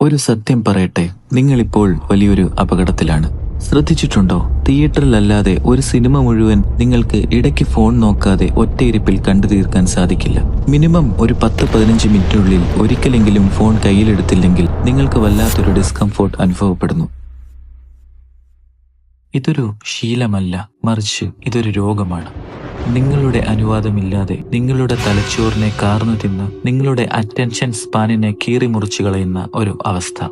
ഒരു സത്യം പറയട്ടെ നിങ്ങളിപ്പോൾ വലിയൊരു അപകടത്തിലാണ്. ശ്രദ്ധിച്ചിട്ടുണ്ടോ? തിയേറ്ററിലല്ലാതെ ഒരു സിനിമ മുഴുവൻ നിങ്ങൾക്ക് ഇടയ്ക്ക് ഫോൺ നോക്കാതെ ഒറ്റയിരിപ്പിൽ കണ്ടു തീർക്കാൻ സാധിക്കില്ല. മിനിമം ഒരു പത്ത് പതിനഞ്ച് മിനിറ്റിനുള്ളിൽ ഒരിക്കലെങ്കിലും ഫോൺ കയ്യിലെടുത്തില്ലെങ്കിൽ നിങ്ങൾക്ക് വല്ലാത്തൊരു ഡിസ്കംഫോർട്ട് അനുഭവപ്പെടുന്നു. ഇതൊരു ശീലമല്ല മറിച്ച് ഇതൊരു രോഗമാണ്. നിങ്ങളുടെ അനുവാദമില്ലാതെ നിങ്ങളുടെ തലച്ചോറിനെ കാർന്നു തിന്ന് നിങ്ങളുടെ അറ്റൻഷൻ സ്പാനിനെ കീറിമുറിച്ചു കളയുന്ന ഒരു അവസ്ഥ.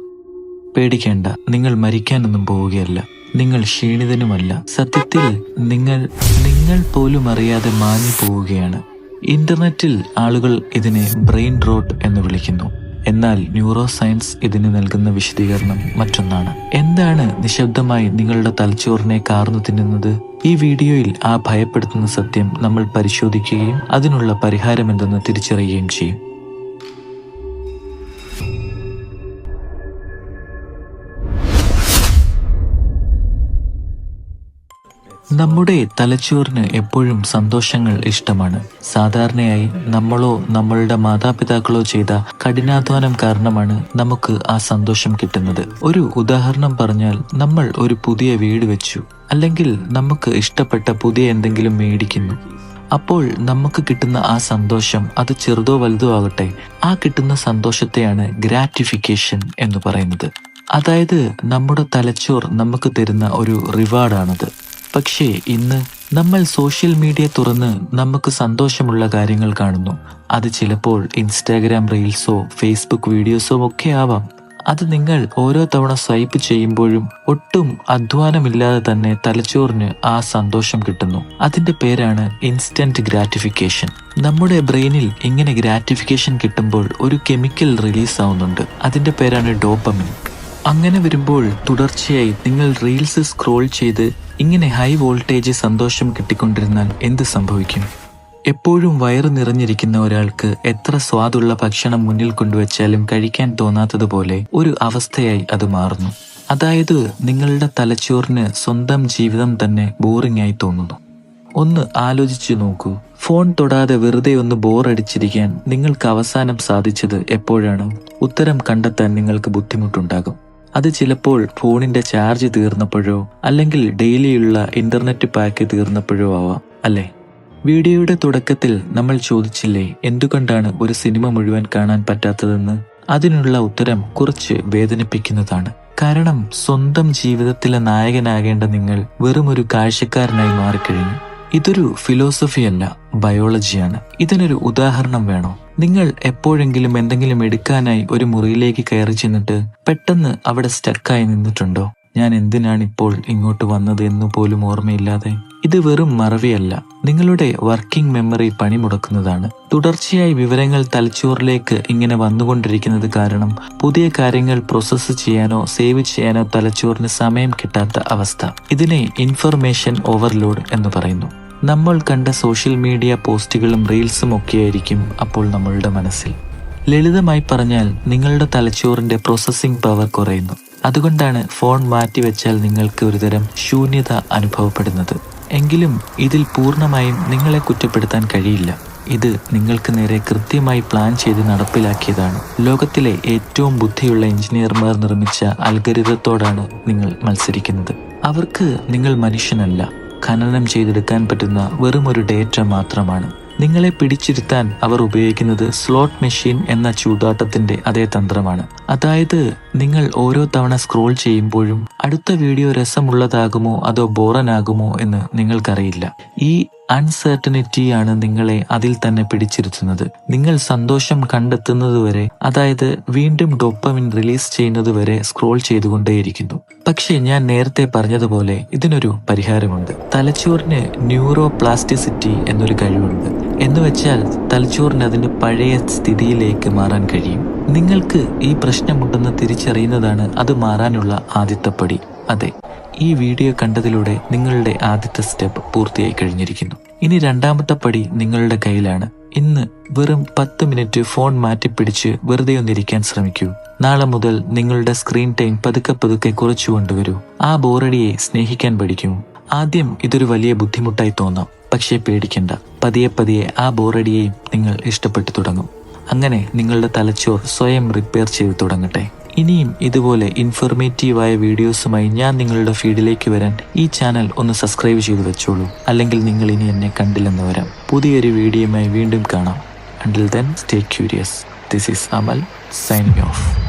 പേടിക്കേണ്ട നിങ്ങൾ മരിക്കാനൊന്നും പോവുകയല്ല. നിങ്ങൾ ക്ഷീണിതനുമല്ല. സത്യത്തിൽ നിങ്ങൾ നിങ്ങൾ പോലും അറിയാതെ മാഞ്ഞു പോവുകയാണ് ഇന്റർനെറ്റിൽ ആളുകൾ ഇതിനെ ബ്രെയിൻ റോട്ട് എന്ന് വിളിക്കുന്നു. എന്നാൽ ന്യൂറോ സയൻസ് ഇതിന് നൽകുന്ന വിശദീകരണം മറ്റൊന്നാണ്. എന്താണ് നിശബ്ദമായി നിങ്ങളുടെ തലച്ചോറിനെ കാർന്നു തിന്നുന്നത്? ഈ വീഡിയോയിൽ ആ ഭയപ്പെടുത്തുന്ന സത്യം നമ്മൾ പരിശോധിക്കുകയും അതിനുള്ള പരിഹാരം എന്തെന്ന് തിരിച്ചറിയുകയും ചെയ്യും. നമ്മുടെ തലച്ചോറിന് എപ്പോഴും സന്തോഷങ്ങൾ ഇഷ്ടമാണ്. സാധാരണയായി നമ്മളോ നമ്മളുടെ മാതാപിതാക്കളോ ചെയ്ത കഠിനാധ്വാനം കാരണമാണ് നമുക്ക് ആ സന്തോഷം കിട്ടുന്നത്. ഒരു ഉദാഹരണം പറഞ്ഞാൽ നമ്മൾ ഒരു പുതിയ വീട് വെച്ചു അല്ലെങ്കിൽ നമുക്ക് ഇഷ്ടപ്പെട്ട പുതിയ എന്തെങ്കിലും മേടിക്കുന്നു. അപ്പോൾ നമുക്ക് കിട്ടുന്ന ആ സന്തോഷം അത് ചെറുതോ വലുതോ ആകട്ടെ ആ കിട്ടുന്ന സന്തോഷത്തെയാണ് ഗ്രാറ്റിഫിക്കേഷൻ എന്ന് പറയുന്നത്. അതായത് നമ്മുടെ തലച്ചോർ നമുക്ക് തരുന്ന ഒരു റിവാർഡാണത്. പക്ഷേ ഇന്ന് നമ്മൾ സോഷ്യൽ മീഡിയ തുറന്ന് നമുക്ക് സന്തോഷമുള്ള കാര്യങ്ങൾ കാണുന്നു. അത് ചിലപ്പോൾ ഇൻസ്റ്റാഗ്രാം റീൽസോ ഫേസ്ബുക്ക് വീഡിയോസോ ഒക്കെ ആവാം. അത് നിങ്ങൾ ഓരോ തവണ സ്വൈപ്പ് ചെയ്യുമ്പോഴും ഒട്ടും അധ്വാനമില്ലാതെ തന്നെ തലച്ചോറിന് ആ സന്തോഷം കിട്ടുന്നു. അതിന്റെ പേരാണ് ഇൻസ്റ്റന്റ് ഗ്രാറ്റിഫിക്കേഷൻ. നമ്മുടെ ബ്രെയിനിൽ ഇങ്ങനെ ഗ്രാറ്റിഫിക്കേഷൻ കിട്ടുമ്പോൾ ഒരു കെമിക്കൽ റിലീസ് ആവുന്നുണ്ട്. അതിന്റെ പേരാണ് ഡോപ്പമിൻ. അങ്ങനെ വരുമ്പോൾ തുടർച്ചയായി നിങ്ങൾ റീൽസ് സ്ക്രോൾ ചെയ്ത് ഇങ്ങനെ ഹൈ വോൾട്ടേജ് സന്തോഷം കിട്ടിക്കൊണ്ടിരുന്നാൽ എന്ത് സംഭവിക്കും? എപ്പോഴും വയറ് നിറഞ്ഞിരിക്കുന്ന ഒരാൾക്ക് എത്ര സ്വാദുള്ള ഭക്ഷണം മുന്നിൽ കൊണ്ടുവച്ചാലും കഴിക്കാൻ തോന്നാത്തതുപോലെ ഒരു അവസ്ഥയായി അത് മാറുന്നു. അതായത് നിങ്ങളുടെ തലച്ചോറിന് സ്വന്തം ജീവിതം തന്നെ ബോറിംഗ് ആയി തോന്നുന്നു. ഒന്ന് ആലോചിച്ചു നോക്കൂ. ഫോൺ തൊടാതെ വെറുതെ ഒന്ന് ബോറടിച്ചിരിക്കാൻ നിങ്ങൾക്ക് അവസാനം സാധിച്ചത് എപ്പോഴാണ്? ഉത്തരം കണ്ടെത്താൻ നിങ്ങൾക്ക് ബുദ്ധിമുട്ടുണ്ടാകും. അത് ചിലപ്പോൾ ഫോണിന്റെ ചാർജ് തീർന്നപ്പോഴോ അല്ലെങ്കിൽ ഡെയിലിയുള്ള ഇന്റർനെറ്റ് പാക്ക് തീർന്നപ്പോഴോ ആവാം അല്ലേ? വീഡിയോയുടെ തുടക്കത്തിൽ നമ്മൾ ചോദിച്ചില്ലേ എന്തുകൊണ്ടാണ് ഒരു സിനിമ മുഴുവൻ കാണാൻ പറ്റാത്തതെന്ന്? അതിനുള്ള ഉത്തരം കുറച്ച് വേദനിപ്പിക്കുന്നതാണ്. കാരണം സ്വന്തം ജീവിതത്തിലെ നായകനാകേണ്ട നിങ്ങൾ വെറുമൊരു കാഴ്ചക്കാരനായി മാറിക്കഴിഞ്ഞു. ഇതൊരു ഫിലോസഫിയല്ല ബയോളജിയാണ് ഇതിനൊരു ഉദാഹരണം വേണോ? നിങ്ങൾ എപ്പോഴെങ്കിലും എന്തെങ്കിലും എടുക്കാനായി ഒരു മുറിയിലേക്ക് കയറി ചെന്നിട്ട് പെട്ടെന്ന് അവിടെ സ്റ്റക്കായി നിന്നിട്ടുണ്ടോ? ഞാൻ എന്തിനാണ് ഇപ്പോൾ ഇങ്ങോട്ട് വന്നത് എന്ന് പോലും ഓർമ്മയില്ലാതെ? ഇത് വെറും മറവിയല്ല. നിങ്ങളുടെ വർക്കിംഗ് മെമ്മറി പണിമുടക്കുന്നതാണ്. തുടർച്ചയായി വിവരങ്ങൾ തലച്ചോറിലേക്ക് ഇങ്ങനെ വന്നുകൊണ്ടിരിക്കുന്നത് കാരണം പുതിയ കാര്യങ്ങൾ പ്രോസസ്സ് ചെയ്യാനോ സേവ് ചെയ്യാനോ തലച്ചോറിന് സമയം കിട്ടാത്ത അവസ്ഥ. ഇതിനെ ഇൻഫർമേഷൻ ഓവർലോഡ് എന്ന് പറയുന്നു. നമ്മൾ കണ്ട സോഷ്യൽ മീഡിയ പോസ്റ്റുകളും റീൽസും ഒക്കെയായിരിക്കും അപ്പോൾ നമ്മളുടെ മനസ്സിൽ. ലളിതമായി പറഞ്ഞാൽ നിങ്ങളുടെ തലച്ചോറിന്റെ പ്രോസസ്സിംഗ് പവർ കുറയുന്നു. അതുകൊണ്ടാണ് ഫോൺ മാറ്റിവെച്ചാൽ നിങ്ങൾക്ക് ഒരുതരം ശൂന്യത അനുഭവപ്പെടുന്നത്. എങ്കിലും ഇതിൽ പൂർണമായും നിങ്ങളെ കുറ്റപ്പെടുത്താൻ കഴിയില്ല. ഇത് നിങ്ങൾക്ക് നേരെ കൃത്യമായി പ്ലാൻ ചെയ്ത് നടപ്പിലാക്കിയതാണ്. ലോകത്തിലെ ഏറ്റവും ബുദ്ധിയുള്ള എഞ്ചിനീയർമാർ നിർമ്മിച്ച അൽഗരിതത്തോടാണ് നിങ്ങൾ മത്സരിക്കുന്നത്. അവർക്ക് നിങ്ങൾ മനുഷ്യനല്ല. ഖനനം ചെയ്തെടുക്കാൻ പറ്റുന്ന വെറുമൊരു ഡേറ്റ മാത്രമാണ്. നിങ്ങളെ പിടിച്ചിരുത്താൻ അവർ ഉപയോഗിക്കുന്നത് സ്ലോട്ട് മെഷീൻ എന്ന ചൂതാട്ടത്തിന്റെ അതേ തന്ത്രമാണ്. അതായത് നിങ്ങൾ ഓരോ തവണ സ്ക്രോൾ ചെയ്യുമ്പോഴും അടുത്ത വീഡിയോ രസമുള്ളതാകുമോ അതോ ബോറനാകുമോ എന്ന് നിങ്ങൾക്കറിയില്ല. ഈ അൺസർട്ടനിറ്റിയാണ് നിങ്ങളെ അതിൽ തന്നെ പിടിച്ചിരുത്തുന്നത്. നിങ്ങൾ സന്തോഷം കണ്ടെത്തുന്നതുവരെ അതായത് വീണ്ടും ഡോപ്പമിൻ റിലീസ് ചെയ്യുന്നതുവരെ സ്ക്രോൾ ചെയ്തുകൊണ്ടേയിരിക്കുന്നു. പക്ഷേ ഞാൻ നേരത്തെ പറഞ്ഞതുപോലെ ഇതിനൊരു പരിഹാരമുണ്ട്. തലച്ചോറിന് ന്യൂറോ പ്ലാസ്റ്റിസിറ്റി എന്നൊരു കഴിവുണ്ട്. എന്ന് വെച്ചാൽ തലച്ചോറിന് അതിന് പഴയ സ്ഥിതിയിലേക്ക് മാറാൻ കഴിയും. നിങ്ങൾക്ക് ഈ പ്രശ്നമുണ്ടെന്ന് തിരിച്ചറിയുന്നതാണ് അത് മാറാനുള്ള ആദ്യത്തെ പടി. അതെ. ഈ വീഡിയോ കണ്ടതിലൂടെ നിങ്ങളുടെ ആദ്യത്തെ സ്റ്റെപ്പ് പൂർത്തിയായി കഴിഞ്ഞിരിക്കുന്നു. ഇനി രണ്ടാമത്തെ പടി നിങ്ങളുടെ കയ്യിലാണ്. ഇന്ന് വെറും പത്ത് മിനിറ്റ് ഫോൺ മാറ്റിപ്പിടിച്ച് വെറുതെ ഒന്നിരിക്കാൻ ശ്രമിക്കൂ. നാളെ മുതൽ നിങ്ങളുടെ സ്ക്രീൻ ടൈം പതുക്കെ പതുക്കെ കുറച്ചു കൊണ്ടുവരൂ. ആ ബോറടിയെ സ്നേഹിക്കാൻ പഠിക്കൂ. ആദ്യം ഇതൊരു വലിയ ബുദ്ധിമുട്ടായി തോന്നാം. പക്ഷേ പേടിക്കണ്ട. പതിയെ പതിയെ ആ ബോറടിയെയും നിങ്ങൾ ഇഷ്ടപ്പെട്ടു തുടങ്ങും. അങ്ങനെ നിങ്ങളുടെ തലച്ചോർ സ്വയം റിപ്പയർ ചെയ്തു തുടങ്ങട്ടെ. ഇനിയും ഇതുപോലെ ഇൻഫോർമേറ്റീവായ വീഡിയോസുമായി ഞാൻ നിങ്ങളുടെ ഫീഡിലേക്ക് വരാൻ ഈ ചാനൽ ഒന്ന് സബ്സ്ക്രൈബ് ചെയ്തു വെച്ചോളൂ. അല്ലെങ്കിൽ നിങ്ങൾ ഇനി എന്നെ കണ്ടില്ലെന്ന് വരാം. പുതിയൊരു വീഡിയോയുമായി വീണ്ടും കാണാം. Until then stay curious this is Amal signing off